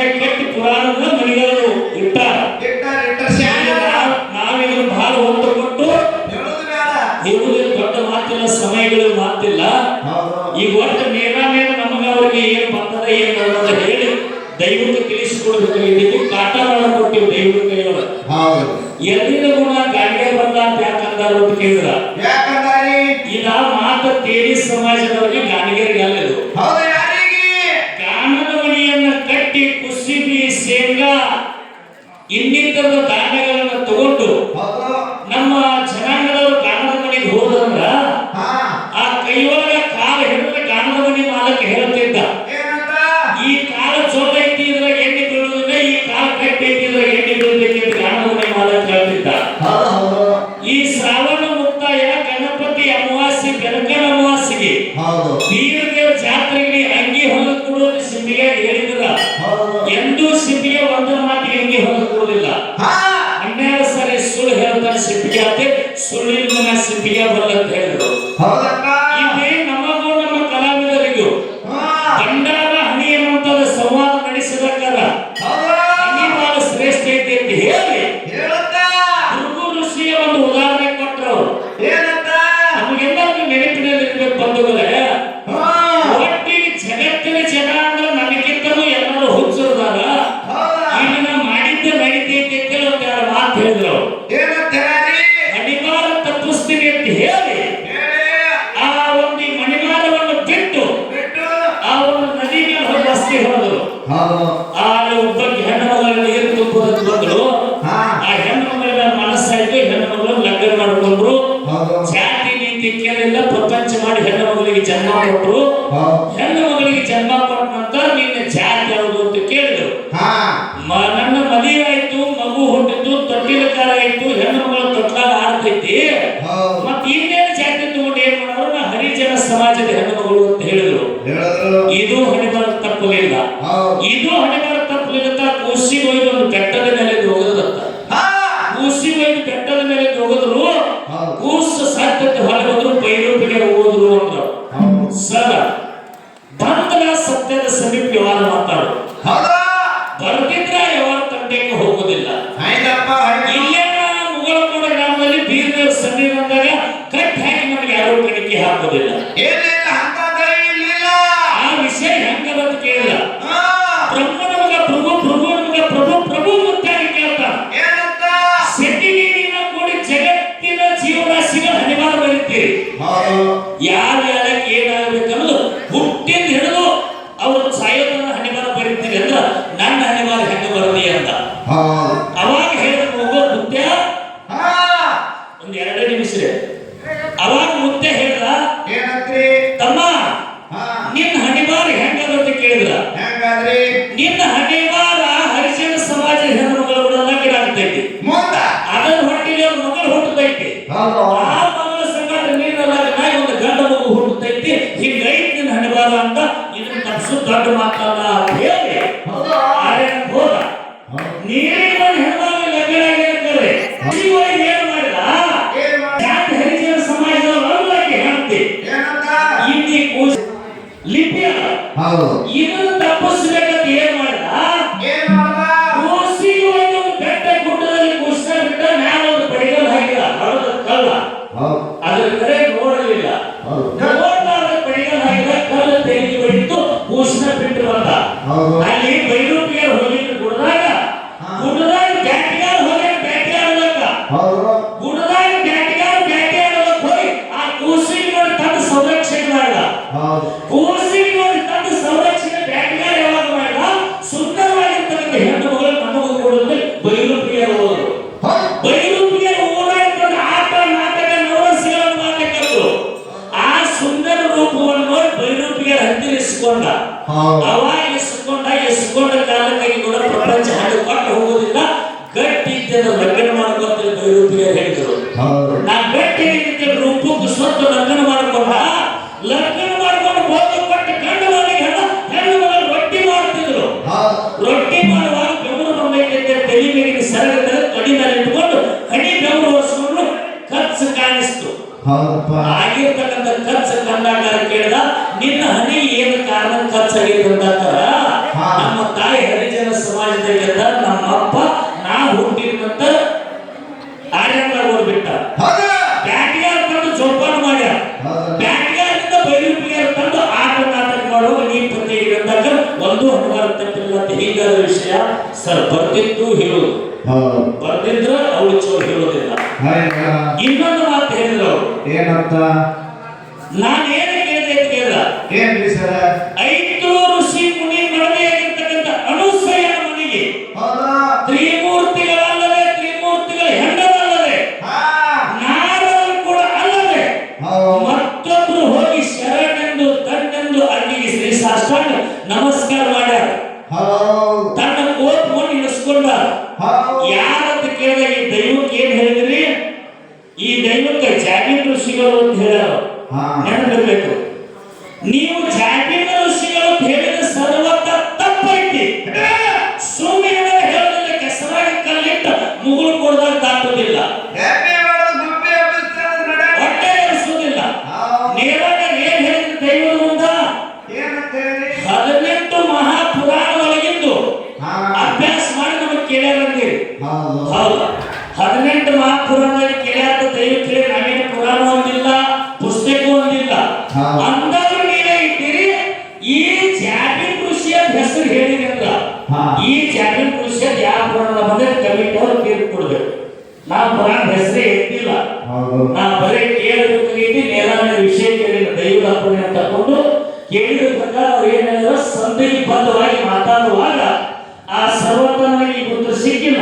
ಮ್ಯಾಗ ಕೆಟ್ಟ ಪುರಾಣದ ಮಣಿಗಳು ಇಟ್ಟಾರ. ನಾವಿದ್ರ ಬಹಳ ಒತ್ತು ಕೊಟ್ಟು ಹೇಳುವುದೇ ದೊಡ್ಡ ಮಾತಿಲ್ಲ ಸಮಯಗಳು ಮಾತಿಲ್ಲ. ಈಗ ಒಟ್ಟು ಮೇಲ ಮೇಲೆ ನಮಗೆ ಅವ್ರಿಗೆ ಏನ್ ಬರ್ತದ ಏನ್ ಅಂತ ಹೇಳಿ ದೈವಕ್ಕೆ ತಿಳಿಸಿಕೊಡ್ಬೇಕಾಗಿದ್ದು ಕಾಟ ಮಾಡಿಕೊಟ್ಟಿವಿ ದೈವದ ಕೈಯೊಳಗೆ ಹೌದು. ಎಲ್ಲಿನ ಗುಣ ಗಾಡಿಗೆ ಬಂದ ಅಂತ ಯಾಕಂದಾರ ಅಂತ ಕೇಳಿದ್ರ? ಇದ ಮಾತ ತೇರಿ ಸಮಾಜದವರಿಗೆ ಗಾಣಿಗರಿಗೆ ಅಲ್ಲದು ಹೌದು ఎన్నికల్లో ಸಿಂಪಿಗೆ ಬರಲ್ಲ ಅಂತ ಹೇಳಿದ್ರು. ಹೌದಕ್ಕ ಜಾತಿ ನೀತಿ ಕೇಳಿಲ್ಲ ಪ್ರಪಂಚ ಮಾಡಿ ಹೆಣ್ಣು ಮಗಳಿಗೆ ಜನ್ಮ ಕೊಟ್ಟು ಹೆಣ್ಣು ಮಗಳಿಗೆ ಜನ್ಮ ಕೊಟ್ಟ ನಂತರ ನಿನ್ನ ಜಾತಿ ಯಾವುದು ಅಂತ ಕೇಳಿದ್ರು. ನನ್ನ ಮದುವೆ ಆಯ್ತು ಮಗು ಹುಟ್ಟಿತು ತೊಟ್ಟಿಲ ಕಾಲ ಆಯ್ತು ಹೆಣ್ಣು ಮಗಳ ತೊಟ್ಟಾಗ ಆಡ್ತೈತಿ. ಮತ್ತೆ ಮತ್ ಇನ್ನೇನು ಜಾತಿ ತಗೊಂಡು ಏನ್ ಮಾಡೋರು? ನಾ ಹರಿಜನ ಸಮಾಜದ ಹೆಣ್ಣು ಮಗಳು ಅಂತ ಹೇಳಿದ್ರು. ಇದು ಹಣೆಬರ ತಪ್ಪಲಿಲ್ಲ ಇದು ಹಣಿಬಾರ ಗ್ರಾಮದಲ್ಲಿ ಬೀರ್ದೇವ್ ಸನ್ನಿ ಬಂದಾಗ ಕಟ್ ಹಾಕಿ ನಮಗೆ ಯಾರು ಕಣಿಕೆ ಹಾಕೋದಿಲ್ಲ ಏನಿಲ್ಲ ಅಂತ ಇಲ್ಲ ಆ ವಿಷಯ ಹೆಂಗ ಅಂತ ಕೇಳಿಲ್ಲ. ಪ್ರಭು ನಮಗ ಮಗ ಪ್ರಭು ಪ್ರಭು ನಮಗ ಪ್ರಭು ಪ್ರಭು ಮುತ್ತಾಗಿ ಕೇಳ್ತ. ನೀನು ಕೂಡಿ ಜಗತ್ತಿನ ಜೀವರಾಶಿಗಳು ಹನಿವಾರ ಬರೀತೀರಿ. ಯಾರ ಯಾರಕ್ಕೆ ಏನಾಗಬೇಕನ್ನೋದು ಹುಟ್ಟಿಂದ ಹಿಡಿದು ಅವರು ಸಾಯೋದನ್ನ ಹನಿವಾರ ಬರೀತೀರಿ ಅಂದ್ರೆ ನನ್ನ ಹನಿವಾರ ಹೆಂಗ ಬರಲಿ ಅಂತ ಹೌದು ಅವಾಗ ಹೇಳಿದ ಹೋಗೋ ಮುತ್ಯ ಹಾ ಒಂದ್ ಎರಡೇ ನಿಮಿಷ ರೀ. ಅವಾಗ ಮುತ್ಯ ಹೇಳ್ದ ಏನಂತ್ರಿ ತಮ್ಮ ಹಾ ನಿನ್ನ ಹನಿವಾರ ಹೆಂಗದ ಅಂತ ಕೇಳಿದ್ರ ಹೆಂಗಾದ್ರಿ ನಿನ್ನ ಹನಿವಾರ ಹರಿಜನ ಸಮಾಜ ಹೆಣ್ಣುಮಗಳು ಕೂಡ ಲಗ್ನ ಆಗ್ತೈತಿ ಮುಂದ ಅದರ ಹೊಟ್ಟಿಲಿ ಒಂದು ಮಗಳು ಹುಟ್ಟತೈತಿ ಹೌದು ಆ ಮಗಳ ಸಂಗಾಟ ಆಗಿ ಒಂದು ಗಂಡ ಮಗು ಹುಟ್ಟತೈತಿ ಹಿಂಗೈತಿ ನಿನ್ನ ಹಣಬಾರ ಅಂತ ಇದನ್ನ ತಪ್ಪಿಸು ದೊಡ್ಡ ಮಾತಲ್ಲ ಅಂತ ಹೇಳಿ. ಹೌದು. ಒಂದು ಹೆಣ್ಮಗಳು ಲಗ್ನ ಆಗಿ ಇರ್ತಾರೆ ಇವಾಗ ಏನ್ ಮಾಡಿದ? ಹರಿಜನ ಸಮಾಜದವರು ಹೇಳ್ತಿ ಏನಂತ? ಇಲ್ಲಿ ಕೂಸ್ ಲಿಪಿ ಹೌದು. ಇದನ್ನು ತಪ್ಪಿಸ್ಬೇಕಂತ ಏನ್ ಮಾಡ್ದ? ಅದ್ರ ಕಡೆ ನೋಡಲಿಲ್ಲ. ನೋಡ್ಲಾರ್ದ ಬಡಿಗಲ್ ಹಾಕಿದ ಕಲ್ಲು ತೆಗೆದು ಹೊಡಿತು ಕೂಸಿನ ಬಿಟ್ಟು ಬಂದ. ಅಲ್ಲಿ ಬೈರೂಪಿಗೆ ಹೋಗಿದ್ದು ಗುಡ್ದಾಗ ಹಾ. ಗುಡ್ಡದಾಗ ಬ್ಯಾಟಿಗಾರ ಹೋಗಿ ಬ್ಯಾಟಿಗಾರ ಬ್ಯಾಟಿ ಹೋಗಿ ಆ ಸಂರಕ್ಷಣೆ ಹೌದು. ಅವಾಗ ಇಸ್ಕೊಂಡ ಇಸ್ಕೊಂಡ ಕಾಲಕ್ಕಾಗಿ ಕೂಡ ಪ್ರಪಂಚ ಕೊಟ್ಟು ಹೋಗೋದಿಲ್ಲ ಗಟ್ಟಿ ಇದ್ದ ಲಗ್ನ ಮಾಡ್ಕೊತಾರೆ ಬೈರೂಪಿಗೆ ಹೇಳಿದರು. ಹೌದು. ನಾ ಗಟ್ಟಿ ಇದ್ದ ರೂಪಕ್ಕೆ ಸ್ವತ್ತು ಲಗ್ನ ಮಾಡ್ಕೊಂಡ ಲಗ್ನ ಮಾಡ್ಕೊಂಡು ಹೋಗಿ ಕೊಟ್ಟು ಗಂಡು ಮನೆಗೆ ಹೆಣ್ಣು ಹೆಣ್ಣು ರೊಟ್ಟಿ ಮಾಡ್ತಿದ್ರು ಹೌದು. ರೊಟ್ಟಿ ಮಾಡುವಾಗ ಬೆವರು ಬಂದೈತೆ ತಲೆ ಮೇಲಿನ ಸರಗದ ಕಡಿ ಮೇಲೆ ಇಟ್ಕೊಂಡು ಹಣಿ ಬೆವರು ಒರೆಸ್ಕೊಂಡು ಖರ್ಚು ಕಾಣಿಸ್ತು. ಆಗಿರ್ತಕ್ಕಂಥ ಖರ್ಚು ಕಂಡಾಗ ಕೇಳಿದ ನಿನ್ನ ಹನಿ ಏನು ಕಾರಣ ಖರ್ಚಾಗಿದೆ ನಮ್ಮ ತಾಯಿ ಹರಿಜನ ಸಮಾಜದಲ್ಲಿ ನಮ್ಮ ಅಪ್ಪ ನಾ ಹುಟ್ಟಿದಂತ ಆರ್ಯಂಗ ಹೋಗ್ಬಿಟ್ಟ. ಜೋಪಾನ ನೀ ವಿಷಯ. ಸರ್ ಬರ್ತಿತ್ತು ಹೇಳೋದು ಬರ್ತಿದ್ರ ಅವಳು ಚೋರ್ ಹೇಳೋದಿಲ್ಲ. ಇನ್ನೊಂದು ಮಾತು ಹೇಳಿದ್ರು ಏನಂತ? ನಾನು ಕೇಳಿದ ಏನ್ರಿ ಸರ ಹದಿನೆಂಟು ಮಹಾಪುರಾಣದಲ್ಲಿ ಕೇಳ್ಯಾರ ದೈವ ಕೇಳಿ ನಾವೇನು ಪುರಾಣ ಒಂದಿಲ್ಲ ಪುಸ್ತಕ ಒಂದಿಲ್ಲ. ಅಂದಾದ್ರು ನೀವೇ ಇಟ್ಟಿರಿ ಈ ಜಾಬಿನ್ ಕೃಷಿಯ ಹೆಸರು ಹೇಳಿರಿ ಅಂದ್ರ. ಹಾ. ಈ ಜಾಬಿನ್ ಕೃಷಿಯ ಯಾವ ಪುರಾಣ ಬಂದ್ರೆ ಕಮಿಟಿ ಅವರು ತೀರ್ಪು ಕೊಡ್ಬೇಕು. ನಾವು ಪುರಾಣ ಹೆಸರೇ ಎತ್ತಿಲ್ಲ ನಾವು ಬರೀ ಕೇಳಬೇಕಾಗೈತಿ ನೇರಾನ ವಿಷಯ ಕೇಳಿದ ದೈವದ ಅಂತ ತಕೊಂಡು ಕೇಳಿದ ಪ್ರಕಾರ ಅವ್ರು ಏನ್ ಸಂದಿಗೆ ಸಂದೇಹಬದ್ಧವಾಗಿ ಮಾತಾಡುವಾಗ ಆ ಸರ್ವತನಾಗಿ ಈ ಗುರುತು ಸಿಕ್ಕಿಲ್ಲ.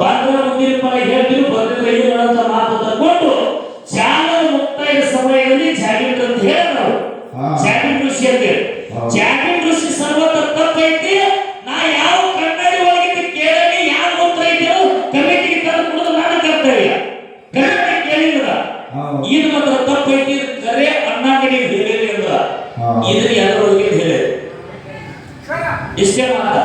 ಬಂದ್ರ ಮುಂದಿನ ಹೇಳ್ತಿರು ಏನು ಇವುಗಳಂತ ಮಾತು ತಗೊಂಡು ಚಾಲನ ಮುಕ್ತಾಯದ ಸಮಯದಲ್ಲಿ ಜಾಗೃತ ಅಂತ ಹೇಳಿದ್ರು ನಾವು ಜಾಗೃತ ಕೃಷಿ ಅಂತ ಹೇಳಿ ಹೌದು. ಜಾಗೀರ್ ಋಷಿ ಸರ್ವತ ತಪ್ಪೈತಿ ನಾ ಯಾವ ಕನ್ನಡಿ ಒಳಗಿದ್ದು ಕೇಳಲಿ ಯಾವ ಉತ್ತರ ಇದೆಯೋ ಕಮಿಟಿಗೆ ತಂದು ಕೊಡೋದು ನನ್ನ ಕರ್ತವ್ಯ ಕನ್ನಡ ಕೇಳಿದ್ರ ಹೌದು. ಇದು ಮಾತ್ರ ತಪ್ಪೈತಿ ಇದು ಕರೆ ಅಣ್ಣಾಗಡಿ ಹೇಳಿರಿ ಅಂದ್ರ ಹಾ. ಇದನ್ನ ಎಲ್ಲರೊಳಗೆ ಹೇಳಿ ಇಷ್ಟೇ ಮಾತ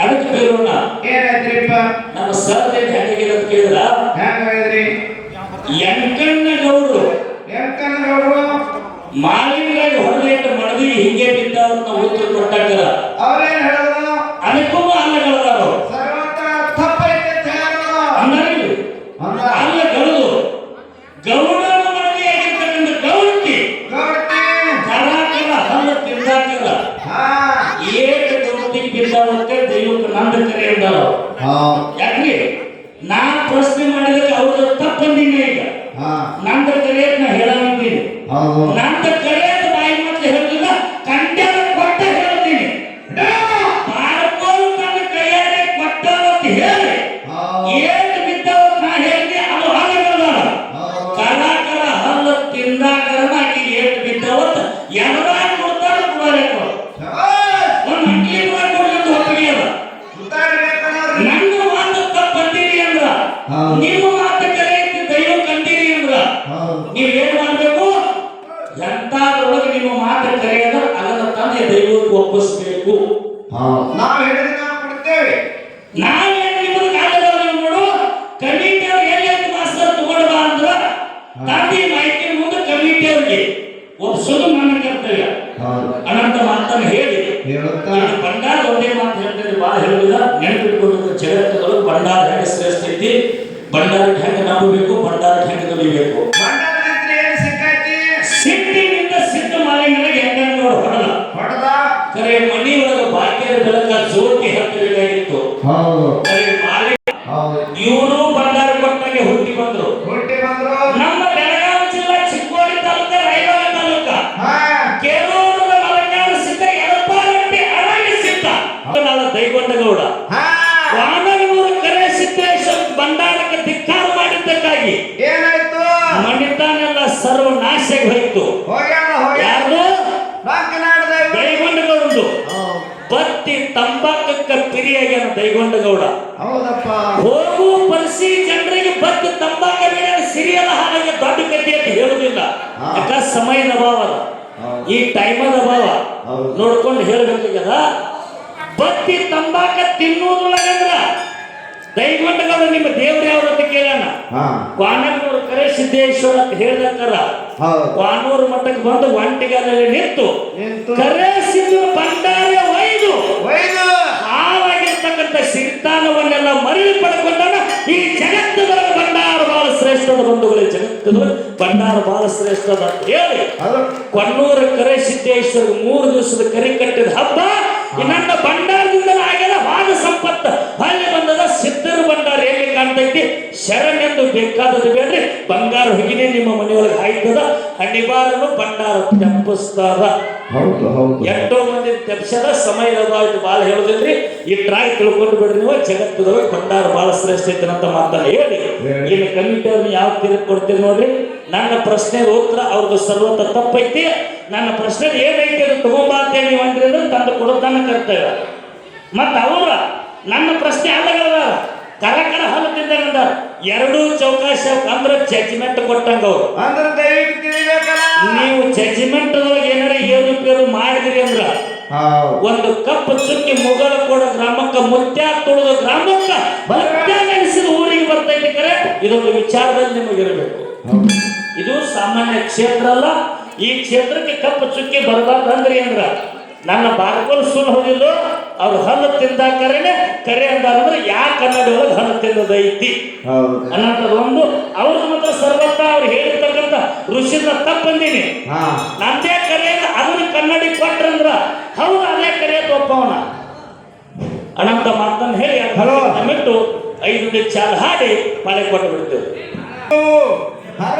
ಅದಕ್ಕೆ ಬೇರೋಣ ಏನಾಯ್ತ್ರಿಪ್ಪ ನಮ್ಮ ಸರ್ದೆ ಹೆಂಗಿದೆ ಅಂತ ಕೇಳಿದ್ರ? ಹೆಂಗಾಯ್ದ್ರಿ ಎಂಕಣ್ಣ ಗೌಡ್ರು ಎಂಕನಗೌಡ್ರು ಮಾಲಿನ್ಯಾಗ ಹೊರಲೇಟ ಮಡದಿ ಹಿಂಗೆ ಬಿದ್ದಾವ ಅಂತ ಉತ್ತರ ಕೊಟ್ಟಾಗ ಅವ್ರೇನ್ ಹೇಳೋದು? ಅದಕ್ಕೂ ಅಲ್ಲಗಳದಾರ ಸರ್ವತ್ರ ತಪ್ಪೈತೆ ಅಂತ ಹೇಳಿದ್ರು ಅಲ್ಲ ಗೌಡು ತಿಂದಾಕರ ಹಾ. ಏಕ ಗೌಡ್ತಿಗೆ ಬಿದ್ದಾವಂತೆ ದೈವಕ್ಕೆ ನಂದ ಕರೆ ಅಂದಾರ ಯಾಕ್ರಿ ನಾ ಪ್ರಶ್ನೆ ಮಾಡಿದ್ರೆ ಅವ್ರ ತಪ್ಪಂದಿನ ಈಗ. ನಂದ ಕರೆ ನಾ ಹೇಳಂತೀನಿ. ಹೌದು. ಒಪ್ಪಿಸ್ಬೇಕು. ನಾವು ಹೇಳಿದ್ರೆ ನಾವು ಕೊಡ್ತೇವೆ. ನಿಮ್ಮದು ಕಾಲದವ್ರು ನೋಡು. ಕಮಿಟಿ ಅವ್ರು ಎಲ್ಲಿ ಅಂತ ಮಾಸ್ತರ್ ತಗೊಂಡ್ ಬಾ ಅಂದ್ರ ತಂದೆ ಮಾಹಿತಿ ಮುಂದೆ ಕಮಿಟಿ ಅವ್ರಿಗೆ ಒಪ್ಸೋದು ನನ್ನ ಕರ್ತವ್ಯ. ಹೌದು ಅನಂತ ಮಾತನ್ನು ಹೇಳಿ ನಾನು ಭಂಡಾರ ಒಂದೇ ಮಾತು ಹೇಳ್ತೇನೆ ಭಾಳ ಭಂಡಾರ ಹೆಂಗೆ ಶ್ರೇಷ್ಠ ಐತಿ? ಭಂಡಾರಕ್ಕೆ ಹೆಂಗೆ ನಂಬಬೇಕು? ಬಂಡಾರ ಹೆಂಗೆ ಕಲಿಬೇಕು Paulo. ತಂಬಾಕಕ್ಕ ದೈಗೊಂಡ ಗೌಡ. ಹೌದಪ್ಪ. ಹೋಗು ಪರಿಸಿ ಜನರಿಗೆ ಬದ್ದು ತಂಬಾಕ ಮೇಲೆ ಸಿರಿಯಲ್ಲ ಹಾಗೆ ದೊಡ್ಡ ಕಥೆ ಅಂತ ಹೇಳುದಿಲ್ಲ. ಯಾಕ? ಸಮಯದ ಅಭಾವ. ಈ ಟೈಮದ ಅಭಾವ. ನೋಡ್ಕೊಂಡು ಹೇಳ್ಬೇಕಾಗ್ಯದ ಬತ್ತಿ ತಂಬಾಕ ತಿನ್ನುವುದೊಳಗಂದ್ರ ದೈಗೊಂಡಗೌಡ ನಿಮ್ಮ ದೇವ್ರ ಯಾವ್ದು ಅಂತ ಕೇಳೋಣ. ಕ್ವಾನೂರು ಕರೆ ಸಿದ್ದೇಶ್ವರ ಅಂತ ಹೇಳ್ದಕ್ಕರ ಕ್ವಾನೂರು ಮಟ್ಟಕ್ಕೆ ಮಠಕ್ಕೆ ಬಂದು ಒಂಟಿಗಾಲಲ್ಲಿ ನಿಂತು ಕರೆ ಸಿದ್ದು ಬಂದಾರೆ ಒಯ್ದು. ಒಯ್ದು. ಹಾವಾಗಿರ್ತಕ್ಕಂಥ ಸಿರಿತಾನವನ್ನೆಲ್ಲ ಮರಳಿ ಪಡ್ಕೊಂಡಾಗ ಈ ಜಗತ್ತದೊಳಗೆ ಭಂಡಾರ ಬಹಳ ಶ್ರೇಷ್ಠದ ಬಂಧುಗಳೇ ಜಗತ್ತಿನ ಭಂಡಾರ ಬಹಳ ಶ್ರೇಷ್ಠದ ಅಂತ ಹೇಳಿ. ಕೊಣ್ಣೂರ ಕರೆ ಸಿದ್ದೇಶ್ವರ ಮೂರು ದಿವಸದ ಕರಿ ಕಟ್ಟಿದ ಹಬ್ಬ ನನ್ನ ಭಂಡಾರದಿಂದ ಆಗ್ಯದ ವಾದ ಸಂಪತ್ತ. ಅಲ್ಲಿ ಬಂದದ ಸಿದ್ಧರ ಭಂಡಾರ ಎಲ್ಲಿ ಕಾಣ್ತೈತಿ? ಶರಣೆಂದು ಬೇಕಾದದ್ದು ಬೇಡ್ರಿ. ಬಂಗಾರ ಹೊಗಿನೇ ನಿಮ್ಮ ಮನೆಯೊಳಗೆ ಆಯ್ತದ ಹಣ್ಣಿಬಾರನು ಭಂಡಾರ ತೆಪ್ಪಿಸ್ತಾರ. ಹೌದು ಹೌದು. ಎಷ್ಟೋ ಮಂದಿ ತೆಪ್ಸದ ಸಮಯ ಬಾಳ ಭಾಳ ಹೇಳೋದಿಲ್ರಿ? ಈ ಟ್ರಾಯ್ ತಿಳ್ಕೊಂಡು ಬಿಡ್ರಿ ನೀವು ಜಗತ್ತದೊಳಗೆ ಭಂಡಾರ ಭಾಳ ಶ್ರೇಷ್ಠ ಐತೆ ಅಂತ ಮಾತನ್ನ ಹೇಳಿ. ಈಗ ಇನ್ನು ಕಮಿಟಿ ಅವ್ರನ್ನ ಯಾವ ತಿರುಗಿ ಕೊಡ್ತೀರಿ ನೋಡ್ರಿ? ನನ್ನ ಪ್ರಶ್ನೆ ಉತ್ತರ ಅವ್ರದ್ದು ಸರ್ವತ ತಪ್ಪೈತಿ. ನನ್ನ ಪ್ರಶ್ನೆ ಏನೈತಿ ಅದು ತಗೊಂಬ ಅಂತೇಳಿ ನೀವು ಅಂದ್ರಿ ತಂದು ಕೊಡೋದನ್ನ ಕರ್ತವ್ಯ. ಮತ್ತು ಅವರ ನನ್ನ ಪ್ರಶ್ನೆ ಅಲ್ಲಗಳದ ಕರ ಕರ ಹಲ್ಲು ತಿಂದಂಗಂದ ಎರಡೂ ಚೌಕಾಶ ಅಂದ್ರೆ ಜಜ್ಮೆಂಟ್ ಕೊಟ್ಟಂಗ ಅವ್ರು. ಅಂದ್ರೆ ದಯವಿಟ್ಟು ತಿಳಿಬೇಕಲ್ಲ ನೀವು ಜಜ್ಮೆಂಟ್ ಒಳಗೆ ಏನಾರ ಏರುಪೇರು ಮಾಡಿದ್ರಿ ಅಂದ್ರ ಒಂದು ಕಪ್ ಚುಕ್ಕಿ ಮುಗಲ ಕೊಡ ಗ್ರಾಮಕ್ಕ ಮುತ್ಯ ತುಳಿದ ಗ್ರಾಮಕ್ಕ ಬಲತ್ಯಾಗಿಸಿದ ನೆನೆಸಿದ ಊರಿಗೆ ಬರ್ತೈತಿ ಕರೆ ಇದೊಂದು ವಿಚಾರದಲ್ಲಿ ನಿಮಗೆ ಇರಬೇಕು. ಇದು ಸಾಮಾನ್ಯ ಕ್ಷೇತ್ರ ಅಲ್ಲ. ಈ ಕ್ಷೇತ್ರಕ್ಕೆ ಕಪ್ಪು ಚುಕ್ಕಿ ಬರಬಾರ್ದು ಅಂದ್ರಿ ಅಂದ್ರ ನನ್ನ ಬಾರ್ಕೋಲ್ ಸುಳ್ಳು ಹೋಗಿಲ್ಲ ಅವ್ರು ಹಲ್ಲು ಕರೆನೆ ಕರೆ ಅಂದ್ರೆ ಯಾರ ಕನ್ನಡ ಒಳಗೆ ಹಲ್ಲು ತಿನ್ನೋದೈತಿ ಹೌದು. ಅನ್ನೋಂಥದ್ದು ಒಂದು. ಅವ್ರದ್ದು ಮಾತ್ರ ಸರ್ವತ್ತ ಅವ್ರು ಹೇಳಿರ್ತಕ್ಕಂಥ ಋಷಿನ ತಪ್ಪಂದೀನಿ. ನಂದೇ ಕರೆ ಅಂತ ಅದನ್ನ ಕನ್ನಡಿ ಕೊಟ್ರಂದ್ರ ಹೌದು ಅದೇ ಕರೆ ಅಂತ ಒಪ್ಪವನ. ಅನಂತ ಮಾತನ್ನು ಹೇಳಿ. ಬಿಟ್ಟು ಐದು ನಿಮಿಷ ಚಾಲ ಹಾಡಿ ಮಳೆ ಕೊಟ್ಟು ಬಿಡ್ತೇವೆ. ಹರ